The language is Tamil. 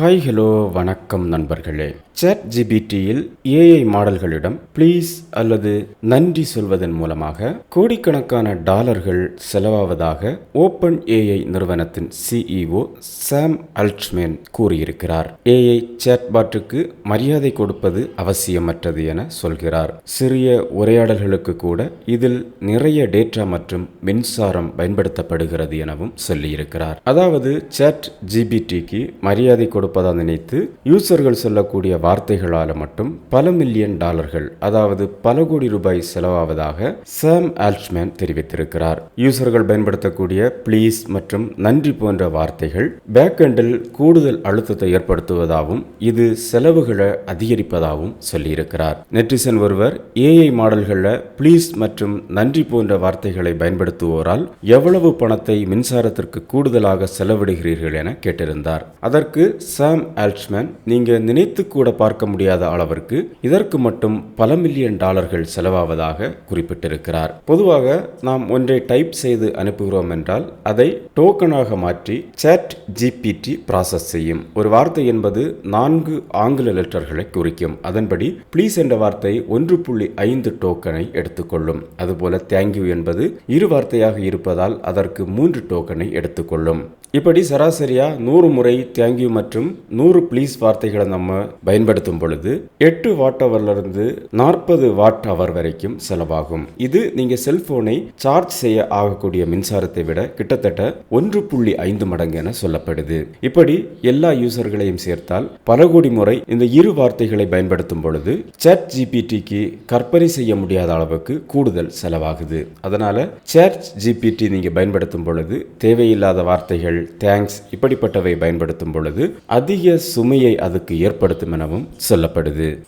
ஹாய் ஹலோ வணக்கம் நண்பர்களே. சேட் ஜிபிடியில் ஏஐ மாடல்களிடம் ப்ளீஸ் அல்லது நன்றி சொல்வதன் மூலமாக கோடிக்கணக்கான டாலர்கள் செலவாவதாக ஓப்பன் ஏஐ நிறுவனத்தின் சிஇஓ சாம் அல்ட்மேன் கூறியிருக்கிறார். ஏஐ சேட்பாட்டுக்கு மரியாதை கொடுப்பது அவசியமற்றது என சொல்கிறார். சிறிய உரையாடல்களுக்கு கூட இதில் நிறைய டேட்டா மற்றும் மின்சாரம் பயன்படுத்தப்படுகிறது எனவும் சொல்லியிருக்கிறார். அதாவது சேட் ஜிபிடிக்கு மரியாதை கொடுப்பதாக நினைத்து யூசர்கள் சொல்லக்கூடிய வார்த்தைகளால் மட்டும் பல மில்லியன் டாலர்கள் அதாவது பல கோடி ரூபாய் செலவாவதாக சாம் ஆல்ச்மேன் தெரிவித்திருக்கிறார். யூசர்கள் பயன்படுத்தக்கூடிய ப்ளீஸ் மற்றும் நன்றி போன்ற வார்த்தைகள் பேக்கெண்டில் கூடுதல் அழுத்தத்தை ஏற்படுத்துவதாகவும் இது செலவுகளை அதிகரிப்பதாகவும் சொல்லியிருக்கிறார். நெட்டிசன் ஒருவர் ஏஐ மாடல்களில் ப்ளீஸ் மற்றும் நன்றி போன்ற வார்த்தைகளை பயன்படுத்துவோரால் எவ்வளவு பணத்தை மின்சாரத்திற்கு கூடுதலாக செலவிடுகிறீர்கள் என கேட்டிருந்தார். அதற்கு சாம் ஆல்ட்மேன் நீங்கள் நினைத்து கூட பார்க்க முடியாத அளவிற்கு இதற்கு மட்டும் பல மில்லியன் டாலர்கள் செலவாவதாக குறிப்பிட்டிருக்கிறார். பொதுவாக நாம் ஒன்றை டைப் செய்து அனுப்புகிறோம் என்றால் அதை டோக்கனாக மாற்றி சேட் ஜிபிடி ப்ராசஸ் செய்யும். ஒரு வார்த்தை என்பது நான்கு ஆங்கில லெட்டர்களை குறிக்கும். அதன்படி ப்ளீஸ் என்ற வார்த்தை ஒன்று புள்ளி ஐந்து டோக்கனை எடுத்துக்கொள்ளும். அதுபோல தேங்க்யூ என்பது இரு வார்த்தையாக இருப்பதால் அதற்கு மூன்று டோக்கனை எடுத்துக்கொள்ளும். இப்படி சராசரியா நூறு முறை தேங்க்யூ மற்றும் நூறு ப்ளீஸ் வார்த்தைகளை நம்ம பயன்படுத்தும் பொழுது எட்டு வாட் ஹவர்லேருந்து நாற்பது வாட் ஹவர் வரைக்கும் செலவாகும். இது நீங்கள் செல்போனை சார்ஜ் செய்ய ஆகக்கூடிய மின்சாரத்தை விட கிட்டத்தட்ட ஒன்று புள்ளி ஐந்து மடங்கு என சொல்லப்படுது. இப்படி எல்லா யூசர்களையும் சேர்த்தால் பல கோடி முறை இந்த இரு வார்த்தைகளை பயன்படுத்தும் பொழுது சேட் ஜிபிடிக்கு கற்பனை செய்ய முடியாத அளவுக்கு கூடுதல் செலவாகுது. அதனால சேட் ஜிபிடி நீங்க பயன்படுத்தும் பொழுது தேவையில்லாத வார்த்தைகள் தேங்க்ஸ் இப்படிப்பட்டவை பயன்படுத்தும் பொழுது அதிக சுமையை அதுக்கு ஏற்படுத்தும் எனவும் சொல்லப்படுது.